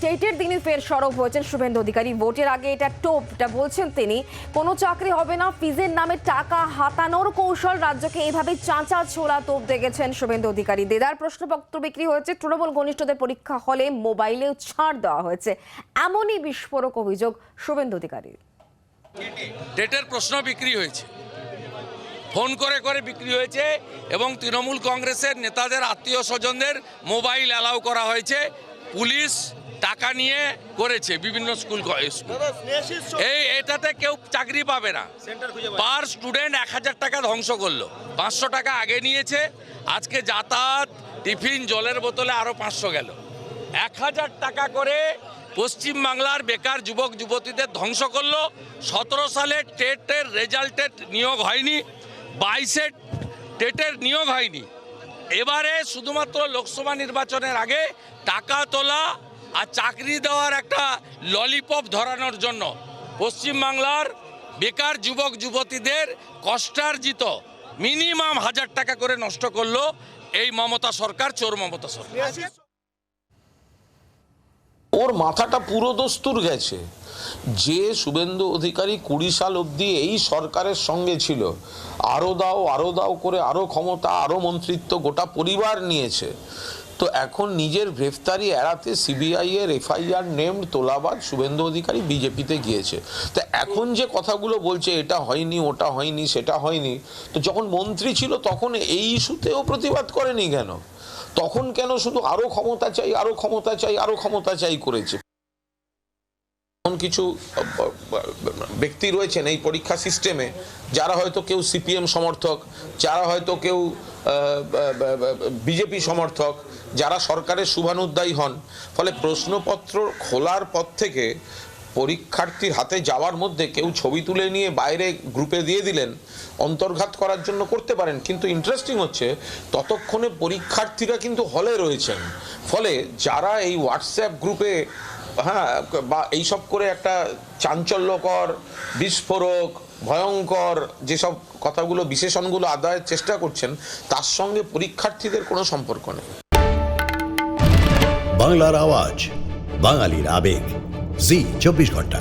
টেটের দিনে ফের সরব হয়েছেন শুভেন্দু অধিকারী। ভোটের আগে এটা টোপ, এটা বলছেন তিনি। কোনো চাকরি হবে না, ফিজের নামে টাকা হাতানোর কৌশল রাজ্যকে এভাবে চাঁচা ছোড়া তোপ দেখেছেন শুভেন্দু অধিকারী। দেদার প্রশ্নপত্র বিক্রি হয়েছে, তৃণমূল ঘনিষ্ঠদের পরীক্ষা হলে মোবাইলেও ছাড় দেওয়া হয়েছে। এমনই বিস্ফোরক অভিযোগ শুভেন্দু অধিকারীর। ডেটের প্রশ্ন বিক্রি হয়েছে। ফোন করে করে বিক্রি হয়েছে এবং তৃণমূল কংগ্রেসের নেতাদের আত্মীয় স্বজনদের মোবাইল অ্যালাউ করা হয়েছে। পুলিশ টাকা নিয়ে করেছে বিভিন্ন স্কুল এই এটাতে কেউ চাকরি পাবে না। পার স্টুডেন্ট এক হাজার টাকা ধ্বংস করল। পাঁচশো টাকা আগে নিয়েছে আজকে যাতায়াত টিফিন জলের বোতলে আরও পাঁচশো গেল। এক হাজার টাকা করে পশ্চিম বাংলার বেকার যুবক যুবতীদের ধ্বংস করল। সতেরো সালে টেটের রেজাল্টের নিয়োগ হয়নি বাইশে টেটের নিয়োগ হয়নি। এবারে শুধুমাত্র লোকসভা নির্বাচনের আগে টাকা তোলা আর চাকরি দেওয়ার একটা ললিপপ ধরানোর জন্য পশ্চিমবাংলার বেকার যুবক, যুবতীদের কষ্টার্জিত মিনিমাম হাজার টাকা করে নষ্ট করল এই মমতা সরকার, চোর মমতা সরকার। ওর মাথাটা পুরো দস্তুর গেছে। যে শুভেন্দু অধিকারী কুড়ি সাল অবধি এই সরকারের সঙ্গে ছিল আরও দাও আরও দাও করে আরও ক্ষমতা আরও মন্ত্রিত্ব গোটা পরিবার নিয়েছে। তো এখন নিজের গ্রেফতারি এড়াতে সিবিআই এর এফআইআর নেমড তোলাবাদ শুভেন্দু অধিকারী বিজেপিতে গিয়েছে। তো এখন যে কথাগুলো বলছে, এটা হয়নি, ওটা হয়নি, সেটা হয়নি, তো যখন মন্ত্রী ছিল তখন এই ইস্যুতেও প্রতিবাদ করেনি কেন? তখন কেন শুধু আরও ক্ষমতা চাই, আরও ক্ষমতা চাই, আরও ক্ষমতা চাই করেছে? এমন কিছু, ব্যক্তি রয়েছেন এই পরীক্ষা সিস্টেমে যারা হয়তো কেউ সিপিএম সমর্থক, যারা হয়তো কেউ বিজেপি সমর্থক, যারা সরকারের শুভানুদ্দায়ী হন। ফলে প্রশ্নপত্র খোলার পর থেকে পরীক্ষার্থীর হাতে যাওয়ার মধ্যে কেউ ছবি তুলে নিয়ে বাইরে গ্রুপে দিয়ে দিলেন, অন্তর্ঘাত করার জন্য করতে পারেন। কিন্তু ইন্টারেস্টিং হচ্ছে, ততক্ষণে পরীক্ষার্থীরা কিন্তু হলে রয়েছেন। ফলে যারা এই হোয়াটসঅ্যাপ গ্রুপে হ্যাঁ বা এইসব করে একটা চাঞ্চল্যকর, বিস্ফোরক, ভয়ঙ্কর যেসব কথাগুলো, বিশেষণগুলো আদায়ের চেষ্টা করছেন, তার সঙ্গে পরীক্ষার্থীদের কোনো সম্পর্ক নেই। বাংলার আওয়াজ, বাঙালির আবেগ। জি চব্বিশ ঘণ্টা।